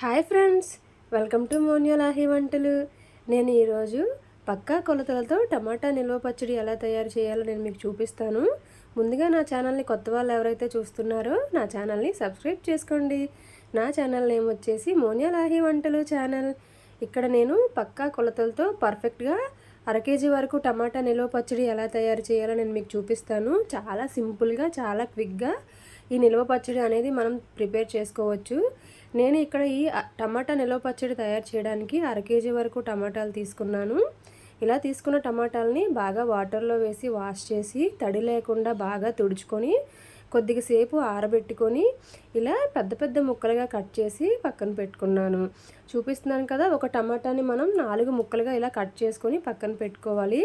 Hi friends welcome to మోన్యోలాహి వంటలు. నేను ఈరోజు పక్కా కొలతలతో టమాటా నిల్వ పచ్చడి ఎలా తయారు చేయాలో నేను మీకు చూపిస్తాను. ముందుగా నా ఛానల్ని కొత్త వాళ్ళు ఎవరైతే చూస్తున్నారో నా ఛానల్ని సబ్స్క్రైబ్ చేసుకోండి. నా ఛానల్ నేమ్ వచ్చేసి మోన్యోలాహి వంటలు ఛానల్. ఇక్కడ నేను పక్కా కొలతలతో పర్ఫెక్ట్గా అర కేజీ వరకు టమాటా నిల్వ పచ్చడి ఎలా తయారు చేయాలో నేను మీకు చూపిస్తాను. చాలా సింపుల్గా చాలా క్విక్గా ఈ నిల్వ పచ్చడి అనేది మనం ప్రిపేర్ చేసుకోవచ్చు. నేను ఇక్కడ ఈ టమాటా నిల్వ పచ్చడి తయారు చేయడానికి అర కేజీ వరకు టమాటాలు తీసుకున్నాను. ఇలా తీసుకున్న టమాటాలని బాగా వాటర్లో వేసి వాష్ చేసి తడి లేకుండా బాగా తుడుచుకొని కొద్దిగా సేపు ఆరబెట్టుకొని ఇలా పెద్ద పెద్ద ముక్కలుగా కట్ చేసి పక్కన పెట్టుకున్నాను. చూపిస్తున్నాను కదా ఒక టమాటాని మనం నాలుగు ముక్కలుగా ఇలా కట్ చేసుకొని పక్కన పెట్టుకోవాలి.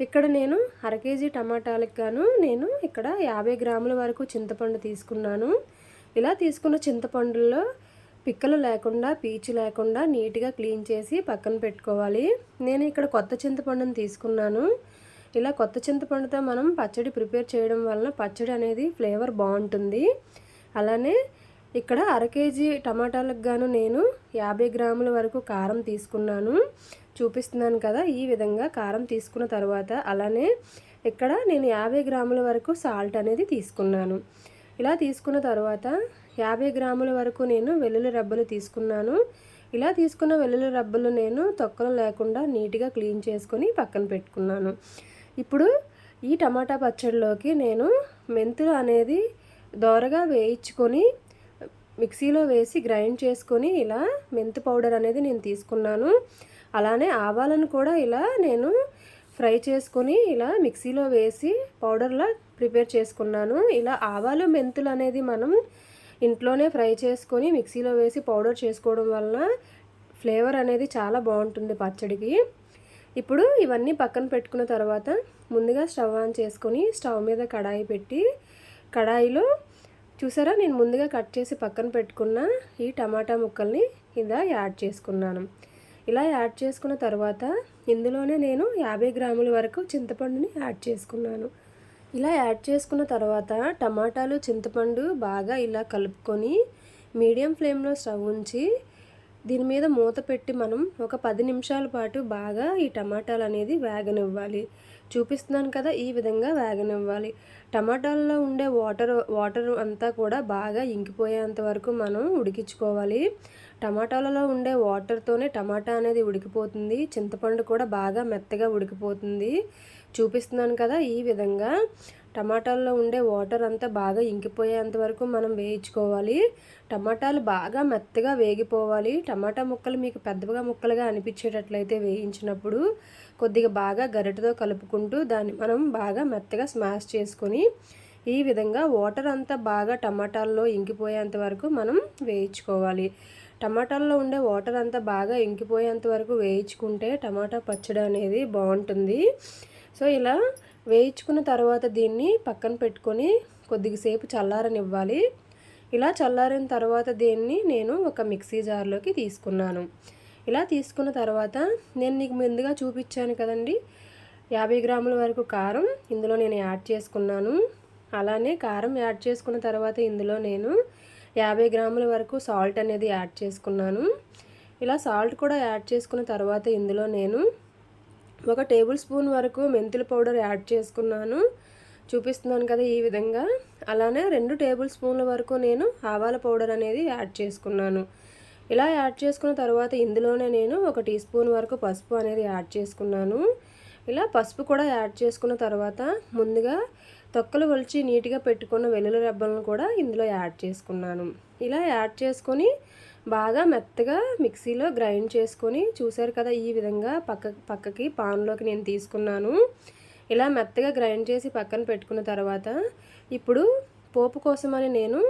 ఇక్కడ నేను అర కేజీ టమాటాలకు గాను నేను ఇక్కడ యాభై గ్రాముల వరకు చింతపండు తీసుకున్నాను. ఇలా తీసుకున్న చింతపండులో పిక్కలు లేకుండా పీచు లేకుండా నీట్గా క్లీన్ చేసి పక్కన పెట్టుకోవాలి. నేను ఇక్కడ కొత్త చింతపండును తీసుకున్నాను. ఇలా కొత్త చింతపండుతో మనం పచ్చడి ప్రిపేర్ చేయడం వలన పచ్చడి అనేది ఫ్లేవర్ బాగుంటుంది. అలానే ఇక్కడ అర కేజీ టమాటాలకు గాను నేను యాభై గ్రాముల వరకు కారం తీసుకున్నాను. చూపిస్తున్నాను కదా ఈ విధంగా కారం తీసుకున్న తర్వాత అలానే ఇక్కడ నేను యాభై గ్రాముల వరకు సాల్ట్ అనేది తీసుకున్నాను. ఇలా తీసుకున్న తర్వాత యాభై గ్రాముల వరకు నేను వెల్లుల్లి రబ్బలు తీసుకున్నాను. ఇలా తీసుకున్న వెల్లుల్లి రబ్బలు నేను తొక్కలు లేకుండా నీట్గా క్లీన్ చేసుకొని పక్కన పెట్టుకున్నాను. ఇప్పుడు ఈ టమాటా పచ్చడిలోకి నేను మెంతులు అనేది దోరగా వేయించుకొని మిక్సీలో వేసి గ్రైండ్ చేసుకొని ఇలా మెంతు పౌడర్ అనేది నేను తీసుకున్నాను. అలానే ఆవాలను కూడా ఇలా నేను ఫ్రై చేసుకొని ఇలా మిక్సీలో వేసి పౌడర్లా ప్రిపేర్ చేసుకున్నాను. ఇలా ఆవాలు మెంతులు అనేది మనం ఇంట్లోనే ఫ్రై చేసుకొని మిక్సీలో వేసి పౌడర్ చేసుకోవడం వలన ఫ్లేవర్ అనేది చాలా బాగుంటుంది పచ్చడికి. ఇప్పుడు ఇవన్నీ పక్కన పెట్టుకున్న తర్వాత ముందుగా స్టవ్ ఆన్ చేసుకొని స్టవ్ మీద కడాయి పెట్టి కడాయిలో చూసారా? నేను ముందుగా కట్ చేసి పక్కన పెట్టుకున్న ఈ టమాటా ముక్కల్ని ఇలా యాడ్ చేసుకున్నాను. ఇలా యాడ్ చేసుకున్న తర్వాత ఇందులోనే నేను యాభై గ్రాముల వరకు చింతపండుని యాడ్ చేసుకున్నాను. ఇలా యాడ్ చేసుకున్న తర్వాత టమాటాలు చింతపండు బాగా ఇలా కలుపుకొని మీడియం ఫ్లేమ్లో స్టవ్ ఉంచి దీని మీద మూత పెట్టి మనం ఒక పది నిమిషాల పాటు బాగా ఈ టమాటాలు అనేది వేగనివ్వాలి. చూపిస్తున్నాను కదా ఈ విధంగా వేగనివ్వాలి టమాటాల్లో ఉండే వాటర్ వాటర్ అంతా కూడా బాగా ఇంకిపోయేంత వరకు మనం ఉడికించుకోవాలి. టమాటాలలో ఉండే వాటర్తోనే టమాటా అనేది ఉడికిపోతుంది. చింతపండు కూడా బాగా మెత్తగా ఉడికిపోతుంది. చూపిస్తున్నాను కదా ఈ విధంగా టమాటాల్లో ఉండే వాటర్ అంతా బాగా ఇంకిపోయేంత వరకు మనం వేయించుకోవాలి. టమాటాలు బాగా మెత్తగా వేగిపోవాలి. టమాటా ముక్కలు మీకు పెద్దగా ముక్కలుగా అనిపించేటట్లయితే వేయించినప్పుడు కొద్దిగా బాగా గరిటతో కలుపుకుంటూ దాన్ని మనం బాగా మెత్తగా స్మాష్ చేసుకొని ఈ విధంగా వాటర్ అంతా బాగా టమాటాల్లో ఇంకిపోయేంత వరకు మనం వేయించుకోవాలి. టమాటాల్లో ఉండే వాటర్ అంతా బాగా ఇంకిపోయేంత వరకు వేయించుకుంటే టమాటా పచ్చడి అనేది బాగుంటుంది. సో ఇలా వేయించుకున్న తర్వాత దీన్ని పక్కన పెట్టుకొని కొద్దిసేపు చల్లారనివ్వాలి. ఇలా చల్లారిన తర్వాత దీన్ని నేను ఒక మిక్సీ జార్లోకి తీసుకున్నాను. ఇలా తీసుకున్న తర్వాత నేను నీకు ముందుగా చూపించాను కదండి యాభై గ్రాముల వరకు కారం ఇందులో నేను యాడ్ చేసుకున్నాను. అలానే కారం యాడ్ చేసుకున్న తర్వాత ఇందులో నేను యాభై గ్రాముల వరకు సాల్ట్ అనేది యాడ్ చేసుకున్నాను. ఇలా సాల్ట్ కూడా యాడ్ చేసుకున్న తర్వాత ఇందులో నేను ఒక టేబుల్ స్పూన్ వరకు మెంతుల పౌడర్ యాడ్ చేసుకున్నాను. చూపిస్తున్నాను కదా ఈ విధంగా. అలానే రెండు టేబుల్ స్పూన్ల వరకు నేను ఆవాల పౌడర్ అనేది యాడ్ చేసుకున్నాను. ఇలా యాడ్ చేసుకున్న తర్వాత ఇందులోనే నేను ఒక టీ స్పూన్ వరకు పసుపు అనేది యాడ్ చేసుకున్నాను. ఇలా పసుపు కూడా యాడ్ చేసుకున్న తర్వాత ముందుగా తొక్కలు ఒలిచి నీట్గా పెట్టుకున్న వెల్లుల్లి రెబ్బలను కూడా ఇందులో యాడ్ చేసుకున్నాను. ఇలా యాడ్ చేసుకొని బాగా మెత్తగా మిక్సీలో గ్రైండ్ చేసుకొని చూసారు కదా ఈ విధంగా పక్క పక్కకి పాన్లోకి నేను తీసుకున్నాను. ఇలా మెత్తగా గ్రైండ్ చేసి పక్కన పెట్టుకున్న తర్వాత ఇప్పుడు పోపు కోసమని నేను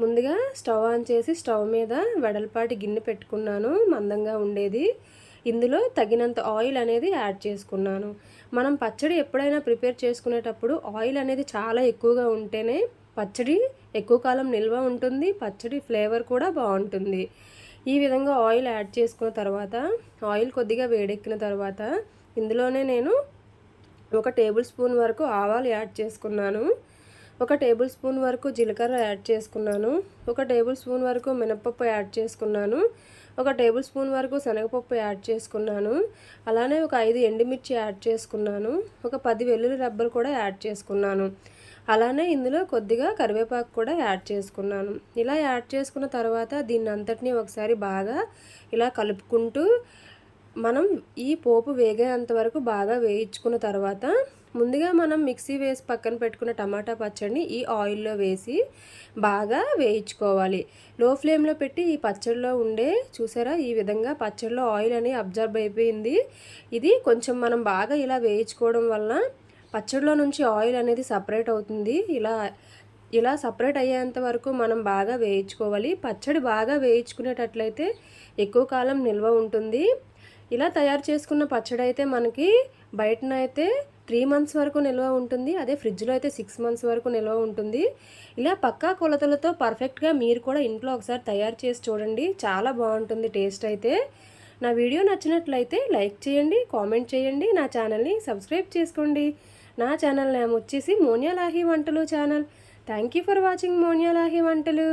ముందుగా స్టవ్ ఆన్ చేసి స్టవ్ మీద వెడల్పాటి గిన్నె పెట్టుకున్నాను మందంగా ఉండేది. ఇందులో తగినంత ఆయిల్ అనేది యాడ్ చేసుకున్నాను. మనం పచ్చడి ఎప్పుడైనా ప్రిపేర్ చేసుకునేటప్పుడు ఆయిల్ అనేది చాలా ఎక్కువగా ఉంటేనే పచ్చడి ఎక్కువ కాలం నిల్వ ఉంటుంది పచ్చడి ఫ్లేవర్ కూడా బాగుంటుంది. ఈ విధంగా ఆయిల్ యాడ్ చేసుకున్న తర్వాత ఆయిల్ కొద్దిగా వేడెక్కిన తర్వాత ఇందులోనే నేను ఒక టేబుల్ స్పూన్ వరకు ఆవాలు యాడ్ చేసుకున్నాను. ఒక టేబుల్ స్పూన్ వరకు జీలకర్ర యాడ్ చేసుకున్నాను. ఒక టేబుల్ స్పూన్ వరకు మినపప్పు యాడ్ చేసుకున్నాను. ఒక టేబుల్ స్పూన్ వరకు శనగపప్పు యాడ్ చేసుకున్నాను. అలానే ఒక ఐదు ఎండుమిర్చి యాడ్ చేసుకున్నాను. ఒక పది వెల్లుల్లి రబ్బలు కూడా యాడ్ చేసుకున్నాను. అలానే ఇందులో కొద్దిగా కరివేపాకు కూడా యాడ్ చేసుకున్నాను. ఇలా యాడ్ చేసుకున్న తర్వాత దీన్ని అంతటినీ ఒకసారి బాగా ఇలా కలుపుకుంటూ మనం ఈ పోపు వేగేంత వరకు బాగా వేయించుకున్న తర్వాత ముందుగా మనం మిక్సీ వేసి పక్కన పెట్టుకున్న టమాటా పచ్చడిని ఈ ఆయిల్లో వేసి బాగా వేయించుకోవాలి. లో ఫ్లేమ్లో పెట్టి ఈ పచ్చడిలో ఉండే చూసారా? ఈ విధంగా పచ్చడిలో ఆయిల్ అని అబ్జర్వ్ అయిపోయింది. ఇది కొంచెం మనం బాగా ఇలా వేయించుకోవడం వలన పచ్చడిలో నుంచి ఆయిల్ అనేది సపరేట్ అవుతుంది. ఇలా ఇలా సపరేట్ అయ్యేంత వరకు మనం బాగా వేయించుకోవాలి. పచ్చడి బాగా వేయించుకునేటట్లయితే ఎక్కువ కాలం నిల్వ ఉంటుంది. ఇలా తయారు చేసుకున్న పచ్చడి అయితే మనకి బయటనైతే త్రీ మంత్స్ వరకు నిల్వ ఉంటుంది. అదే ఫ్రిడ్జ్లో అయితే సిక్స్ మంత్స్ వరకు నిల్వ ఉంటుంది. ఇలా పక్కా కొలతలతో పర్ఫెక్ట్గా మీరు కూడా ఇంట్లో ఒకసారి తయారు చేసి చూడండి. చాలా బాగుంటుంది టేస్ట్ అయితే. నా వీడియో నచ్చినట్లయితే లైక్ చేయండి కామెంట్ చేయండి. నా ఛానల్ని సబ్స్క్రైబ్ చేసుకోండి. నా ఛానల్ నేమ్ వచ్చేసి మోనియాలాహి వంటలు channel thank you for watching మోనియాలాహి వంటలు.